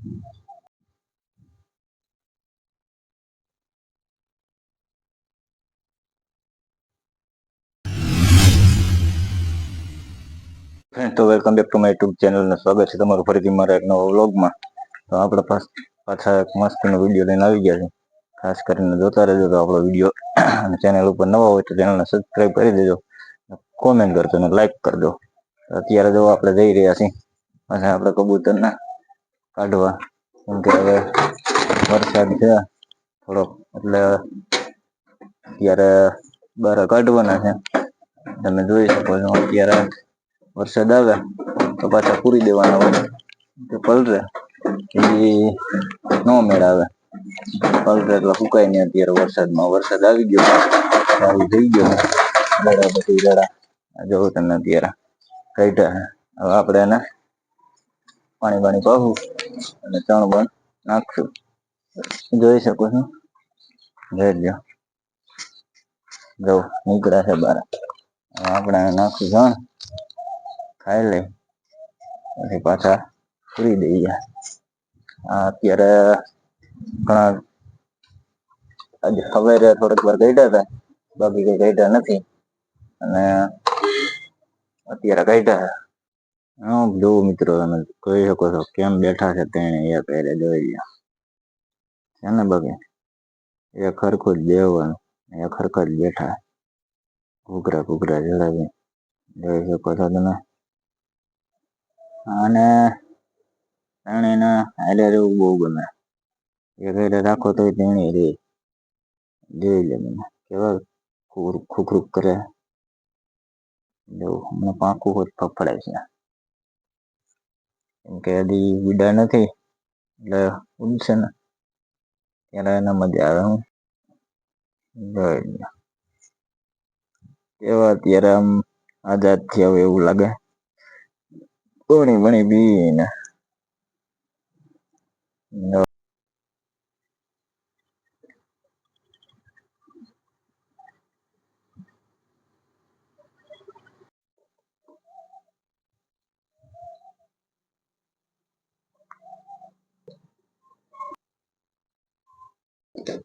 Friend તો welcome back to my YouTube channel ને સ્વાગત છે તમારું ફરીથી મારા એક નવા વ્લોગમાં તો આપણે પાછા એક મસ્તીનો વીડિયો લઈને આવી ગયા છે ખાસ કરીને જોતા રહેજો તો આપણો વીડિયો અને ચેનલ ઉપર નવા હોય તો ચેનલને સબસ્ક્રાઈબ કરી દેજો. કોમેન્ટ કરજો અને લાઈક કરજો. અત્યારે જો આપણે જઈ રહ્યા છીએ, પાછા આપણે કબૂતરના કાઢવા. કેમ કે હવે વરસાદ છે થોડોક, એટલે અત્યારે બહાર કાઢવાના છે. તમે જોઈ શકો છો, અત્યારે વરસાદ આવે તો પાછા પૂરી દેવાના હોય. તો પલરે. એ નો મેળ આવે પલરે એટલે સુકાય નહીં અત્યારે વરસાદમાં. વરસાદ આવી ગયો. સારું થઈ ગયો. દડા બધી દડા જોવો તમે અત્યારે. કાઢ્યા હવે આપણે એને પાણી પાણી પાવું અને ચણ બણ નાખશું. જોઈ શકો છો. જોઈ જો નીકળ્યા છે બાર. આપણે નાખશું ચણ ખાઈ લઈ પછી પાછા પૂરી દઈએ. આ અત્યારે ઘણા આજે સવારે થોડીક વાર ગઈડા હતા. બાકી કઈ કાઢ્યા નથી. અને અત્યારે ગઈડા જો મિત્રો, તમે કહી શકો છો, કેમ બેઠા છે તેને એ પહેરે જોઈ લ્યો. છે ને બગે એ ખરખું જ દેવાનું એ ખરખ જ બેઠા. ઘૂઘરા ઘૂઘરા જડાવી જોઈ શકો છો તમે? અને તેણીને હારે રહેવું બહુ ગમે. એ ઘરે રાખો તો તેણી રે. જોઈ લે મને કેવા ખુકરૂક કરે. જો હમણાં પાંખું હોત ફફડાય છે. કે હજી વિડા નથી. એટલે ઉડશે ને, ત્યારે એને મજા આવે હું. એવા અત્યારે આમ આઝાદ થયા હોય એવું લાગે. પાણી બી પીને Okay